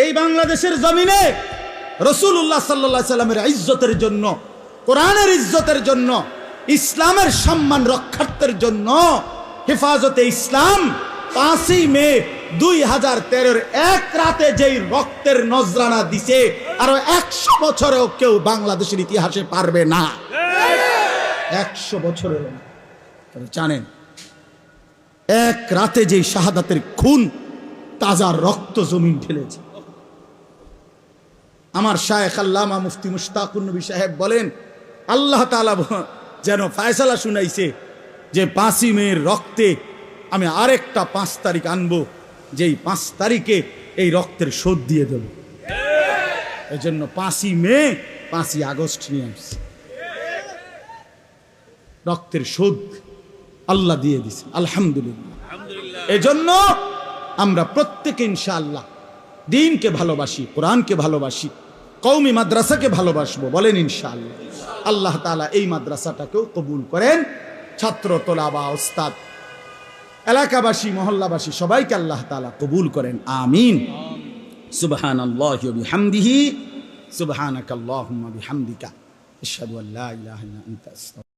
এই বাংলাদেশের জমিনে রসুল্লাহ সাল্লা সাল্লামের ইজ্জতের জন্য, কোরআনের ইজ্জতের জন্য, ইসলামের সম্মান রক্ষার্থের জন্য হেফাজতে ইসলাম পাঁচই মে দুই হাজার তেরোর এক রাতে যেই রক্তের নজরানা দিছে, আরও একশো বছরেও কেউ বাংলাদেশের ইতিহাসে পারবে না। একশো বছরেও না। জানেন, এক রাতে যে শাহাদাতের খুন, তাজা রক্ত জমিন ঢেলেছে আমার শায়েখ আল্লামা মুফতি মুশতাকুর নবী সাহেব বলেন আল্লাহ তাআলা যেন ফায়সালা শুনাইছে যে পাঁচই মেয়ের রক্তে আমি আরেকটা পাঁচ তারিখ আনব যেই পাঁচ তারিখে এই রক্তের শোধ দিয়ে দেব। এই জন্য পাঁচই মে পাঁচই আগস্ট নিয়ে আসছে। রক্তের শোধ আল্লাহ দিয়ে দিছে আলহামদুলিল্লাহ। এজন্য আমরা প্রত্যেকে ইনশাআল্লাহ দিনকে ভালোবাসি কোরআনকে ভালোবাসি কৌমি মাদ্রাসাকে ভালোবাসবো, বলেন ইনশাআল্লাহ। আল্লাহ তালা এই মাদ্রাসাটাকেও কবুল করেন। ছাত্র তোলা বা ওস্তাদ, এলাকাবাসী, মহল্লাবাসী, সবাইকে আল্লাহ তালা কবুল করেন। আমিন। সুবহান আল্লাহ বিহামদিহি। সুবহানাক আল্লাহুম্মা বিহামদিকা। আশহাদু আল্লা ইলাহা ইল্লা আনতা